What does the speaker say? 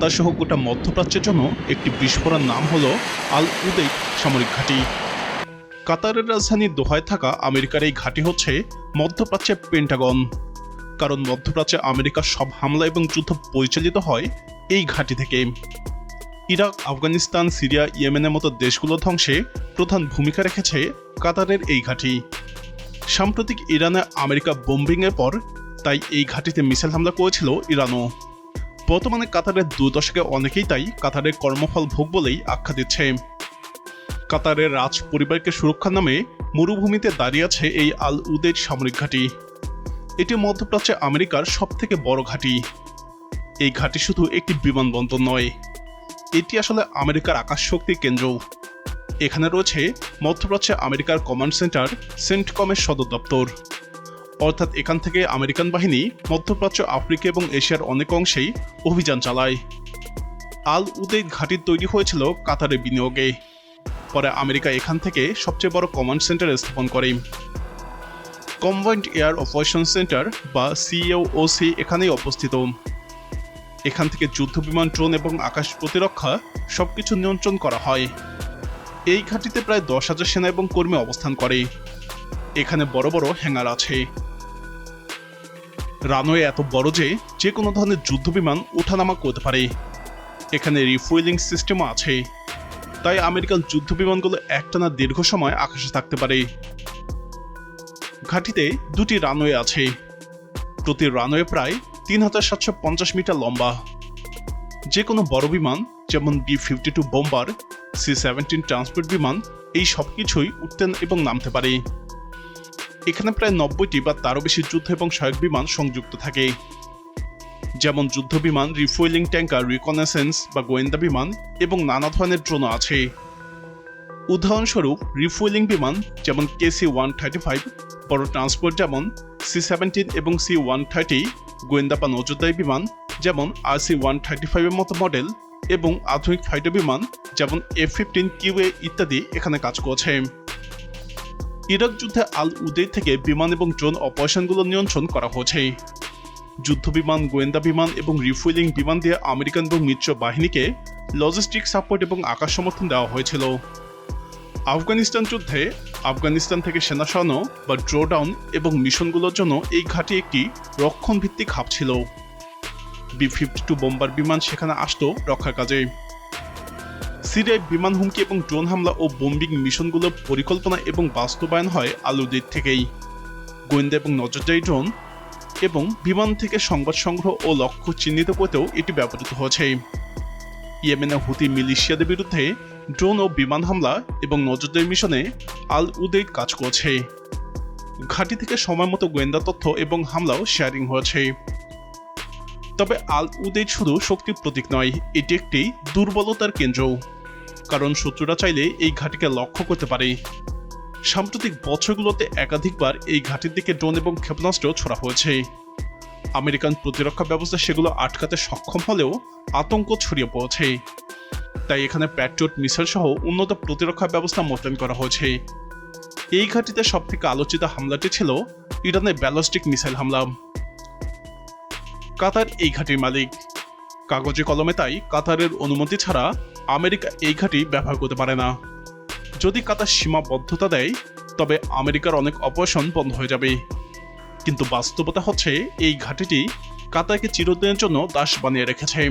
কাতার সহ গোটা মধ্যপ্রাচ্যের জন্য একটি বিস্ফোরণ নাম হল আল উদেইদ সামরিক ঘাঁটি। কাতারের রাজধানী দোহায় থাকা আমেরিকার এই ঘাঁটি হচ্ছে মধ্যপ্রাচ্যের পেন্টাগন। কারণ মধ্যপ্রাচ্যে আমেরিকার সব হামলা এবং যুদ্ধ পরিচালিত হয় এই ঘাঁটি থেকে। ইরাক, আফগানিস্তান, সিরিয়া, ইয়েমেনের মতো দেশগুলো ধ্বংসে প্রধান ভূমিকা রেখেছে কাতারের এই ঘাঁটি। সাম্প্রতিক ইরানে আমেরিকা বোম্বিংয়ের পর তাই এই ঘাঁটিতে মিসাইল হামলা করেছিল ইরানও। বর্তমানে কাতারের দু দশকে অনেকেই তাই কাতারের কর্মফল ভোগ বলেই আখ্যা দিচ্ছে। কাতারের রাজ পরিবারকে সুরক্ষার নামে মরুভূমিতে দাঁড়িয়ে আছে এই আল উদের সামরিক ঘাঁটি। এটি মধ্যপ্রাচ্যে আমেরিকার সবথেকে বড় ঘাঁটি। এই ঘাঁটি শুধু একটি বিমানবন্দর নয়, এটি আসলে আমেরিকার আকাশ শক্তি কেন্দ্র। এখানে রয়েছে মধ্যপ্রাচ্যে আমেরিকার কমান্ড সেন্টার, সেন্টকমের সদর দপ্তর। অর্থাৎ এখান থেকে আমেরিকান বাহিনী মধ্যপ্রাচ্য, আফ্রিকা এবং এশিয়ার অনেক অংশেই অভিযান চালায়। আল উদেদ ঘাঁটি তৈরি হয়েছিল কাতারে বিনিয়োগে। পরে আমেরিকা এখান থেকে সবচেয়ে বড় কমান্ড সেন্টার স্থাপন করে। কম্বাইন্ড এয়ার অপারেশন সেন্টার বা সিএওসি এখানেই অবস্থিত। এখান থেকে যুদ্ধ বিমান, ড্রোন এবং আকাশ প্রতিরক্ষা সবকিছু নিয়ন্ত্রণ করা হয়। এই ঘাঁটিতে প্রায় দশ হাজার সেনা এবং কর্মী অবস্থান করে। এখানে বড় বড় হ্যাঙ্গার আছে। রানওয়ে এত বড় যে যে কোনো ধরনের যুদ্ধ বিমান ওঠানামা করতে পারে। এখানে রিফুয়েলিং সিস্টেমও আছে। তাই আমেরিকান যুদ্ধ বিমানগুলো একটানা দীর্ঘ সময় আকাশে থাকতে পারে। ঘাঁটিতে দুটি রানওয়ে আছে। প্রতি রানওয়ে প্রায় তিন হাজার সাতশো পঞ্চাশ মিটার লম্বা। যে কোনো বড় বিমান, যেমন B fifty two bomber, C seventeen transport বিমান, এই সব কিছুই উঠতে এবং নামতে পারে। এখানে প্রায় নব্বইটি বা তারও বেশি যুদ্ধ এবং সহায়ক বিমান সংযুক্ত থাকে। যেমন যুদ্ধ বিমান, রিফুয়েলিং ট্যাঙ্কার রিকনেসেন্স বা গোয়েন্দা বিমান এবং নানা ধরনের ড্রোনও আছে। উদাহরণস্বরূপ, রিফুয়েলিং বিমান যেমন কেসি ওয়ান থার্টি ফাইভ, বড় ট্রান্সপোর্ট যেমন সি সেভেন্টিন এবং সি ওয়ান থার্টি, গোয়েন্দা বা নজরদারি বিমান যেমন আর সি ওয়ান থার্টি ফাইভের মতো মডেল এবং আধুনিক ফাইটার বিমান যেমন এফ ফিফটিন কিউএ ইত্যাদি এখানে কাজ করছে। ইরাক যুদ্ধে আল উদে থেকে বিমান এবং ড্রোন অপারেশনগুলো নিয়ন্ত্রণ করা হয়েছে। যুদ্ধ বিমান, গোয়েন্দা বিমান এবং রিফুয়েলিং বিমান দিয়ে আমেরিকান এবং মিত্র বাহিনীকে লজিস্টিক সাপোর্ট এবং আকাশ সমর্থন দেওয়া হয়েছিল। আফগানিস্তান যুদ্ধে আফগানিস্তান থেকে সেনা সরানো বা ড্রোডাউন এবং মিশনগুলোর জন্য এই ঘাঁটি একটি রক্ষণ ভিত্তিক হাব ছিল। বি ফিফটি টু বোম্বার বিমান সেখানে আসত রক্ষার কাজে। সিরিয়ায় বিমান হুমকি এবং ড্রোন হামলা ও বোম্বিং মিশনগুলোর পরিকল্পনা এবং বাস্তবায়ন হয় আলুদের থেকেই। গোয়েন্দা এবং নজরদারি ড্রোন এবং বিমান থেকে সংবাদ সংগ্রহ ও লক্ষ্য চিহ্নিত করতেও এটি ব্যবহৃত হয়েছে। ইয়েমেনে হুতি মিলিশিয়াদের বিরুদ্ধে ড্রোন ও বিমান হামলা এবং নজরদারি মিশনে আল উদেইদ কাজ করছে। ঘাঁটি থেকে সময় মতো গোয়েন্দা তথ্য এবং হামলাও শেয়ারিং হয়েছে। তবে আল উদেইদ শুধু শক্তির প্রতীক নয়, এটি একটি দুর্বলতার কেন্দ্রও। কারণ শত্রুরা চাইলে এই ঘাঁটিকে লক্ষ্য করতে পারে। সাম্প্রতিক বছরগুলোতে একাধিকবার এই ঘাঁটির দিকে ড্রোন এবং ক্ষেপণাস্ত্র ছোড়া হয়েছে। আমেরিকান প্রতিরক্ষা ব্যবস্থা সেগুলো আটকাতে সক্ষম হলেও আতঙ্ক ছড়িয়ে পড়েছে। তাই এখানে প্যাট্রিয়ট মিসাইল সহ উন্নত প্রতিরক্ষা ব্যবস্থা মোতায়েন করা হয়েছে। এই ঘাঁটিতে সবথেকে আলোচিত হামলাটি ছিল ইরানের ব্যালস্টিক মিসাইল হামলা। কাতার এই ঘাঁটির মালিক। কাগজে কলমে তাই কাতারের অনুমতি ছাড়া আমেরিকা এই ঘাঁটি ব্যবহার করতে পারে না। যদি কাতার সীমাবদ্ধতা দেয়, তবে আমেরিকার অনেক অপারেশন বন্ধ হয়ে যাবে। কিন্তু বাস্তবতা হচ্ছে, এই ঘাঁটিটি কাতারকে চিরদিনের জন্য দাস বানিয়ে রেখেছে।